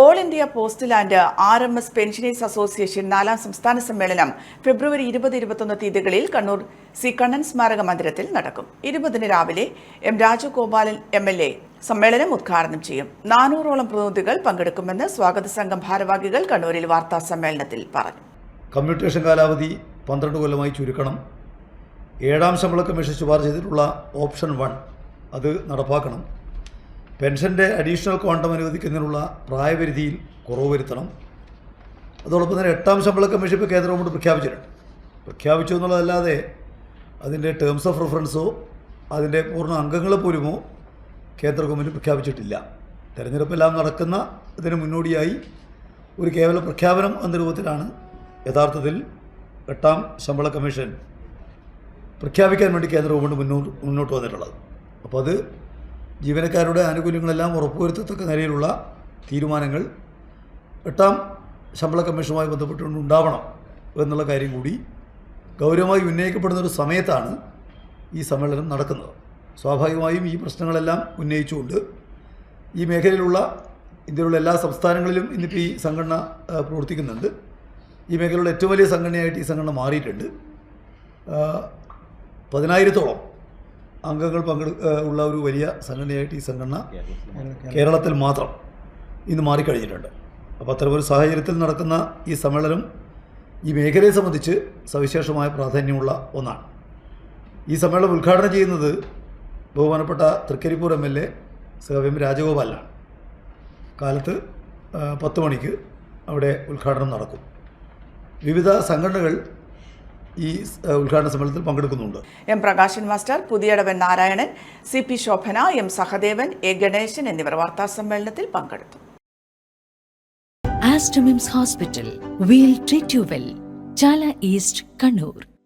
All India postal and R M S pensioners association നാലാം സംസ്ഥാന സമ്മേളനം ഫെബ്രുവരി ഇരുപത് ഇരുപത്തൊന്ന് തീയതികളിൽ കണ്ണൂർ സി കണ്ണൻ സ്മാരക മന്ദിരത്തിൽ നടക്കും. ഇരുപതിന് രാവിലെ M Rajagopalan M L A സമ്മേളനം ഉദ്ഘാടനം ചെയ്യും. നാനൂറോളം പ്രതിനിധികൾ പങ്കെടുക്കുമെന്ന് സ്വാഗത സംഘം ഭാരവാഹികൾ കണ്ണൂരിൽ വാർത്താ സമ്മേളനത്തിൽ പറഞ്ഞു. കമ്മ്യൂട്ടേഷൻ കാലാവധി പന്ത്രണ്ട് കൊല്ലമായി ചുരുക്കണം. ഏഴാം ശമ്പള കമ്മീഷൻ ശുപാർശ ചെയ്തിട്ടുള്ള ഓപ്ഷൻ വൺ അത് നടപ്പാക്കണം. പെൻഷന്റെ അഡീഷണൽ ക്വാണ്ടം അനുവദിക്കുന്നതിനുള്ള പ്രായപരിധിയിൽ കുറവ് വരുത്തണം. അതോടൊപ്പം തന്നെ എട്ടാം ശമ്പള കമ്മീഷൻ ഇപ്പോൾ കേന്ദ്ര ഗവൺമെന്റ് പ്രഖ്യാപിച്ചിട്ടുണ്ട്. പ്രഖ്യാപിച്ചു എന്നുള്ളതല്ലാതെ അതിന്റെ ടേംസ് ഓഫ് റെഫറൻസോ അതിന്റെ പൂർണ അംഗങ്ങളെ പോലുമോ കേന്ദ്ര ഗവൺമെന്റ് പ്രഖ്യാപിച്ചിട്ടില്ല. തെരഞ്ഞെടുപ്പെല്ലാം നടക്കുന്ന ഇതിന് മുന്നോടിയായി ഒരു കേവല പ്രഖ്യാപനം എന്ന രൂപത്തിലാണ് യഥാർത്ഥത്തിൽ എട്ടാം ശമ്പള കമ്മീഷൻ പ്രഖ്യാപിക്കാൻ വേണ്ടി കേന്ദ്ര ഗവൺമെന്റ് മുന്നോട്ട് മുന്നോട്ട് വന്നിട്ടുള്ളത്. അപ്പോൾ അത് ജീവനക്കാരുടെ ആനുകൂല്യങ്ങളെല്ലാം ഉറപ്പുവരുത്തത്തക്ക നിലയിലുള്ള തീരുമാനങ്ങൾ എട്ടാം ശമ്പള കമ്മീഷനുമായി ബന്ധപ്പെട്ടുകൊണ്ട് ഉണ്ടാവണം എന്നുള്ള കാര്യം കൂടി ഗൗരവമായി ഉന്നയിക്കപ്പെടുന്ന ഒരു സമയത്താണ് ഈ സമ്മേളനം നടക്കുന്നത്. സ്വാഭാവികമായും ഈ പ്രശ്നങ്ങളെല്ലാം ഉന്നയിച്ചുകൊണ്ട് ഈ മേഖലയിലുള്ള ഇന്ത്യയിലുള്ള എല്ലാ സംസ്ഥാനങ്ങളിലും ഇന്നിപ്പോൾ ഈ സംഘടന പ്രവർത്തിക്കുന്നുണ്ട്. ഈ മേഖലയുടെ ഏറ്റവും വലിയ സംഘടനയായിട്ട് ഈ സംഘടന മാറിയിട്ടുണ്ട്. പതിനായിരത്തോളം അംഗങ്ങൾ പങ്കെടു ഉള്ള ഒരു വലിയ സംഘടനയായിട്ട് ഈ സംഘടന കേരളത്തിൽ മാത്രം ഇന്ന് മാറിക്കഴിഞ്ഞിട്ടുണ്ട്. അപ്പോൾ അത്തരമൊരു സാഹചര്യത്തിൽ നടക്കുന്ന ഈ സമ്മേളനം ഈ മേഖലയെ സംബന്ധിച്ച് സവിശേഷമായ പ്രാധാന്യമുള്ള ഒന്നാണ്. ഈ സമ്മേളനം ഉദ്ഘാടനം ചെയ്യുന്നത് ബഹുമാനപ്പെട്ട തൃക്കരിപ്പൂർ എം എൽ എ സഹവ്യം രാജഗോപാലനാണ്. കാലത്ത് പത്ത് മണിക്ക് അവിടെ ഉദ്ഘാടനം നടക്കും. വിവിധ സംഘടനകൾ ഈ ഉദ്ഘാടന സമ്മേളനത്തിൽ പങ്കെടുക്കുന്നുണ്ട്. M Prakashan master Puthiyadavan Narayanan C P Shobhana M Sahadevan A Ganeshan എന്നിവർ വാർത്താ സമ്മേളനത്തിൽ പങ്കെടുത്തു. Aster MIMS hospital we'll treat you well Chala east Kannur.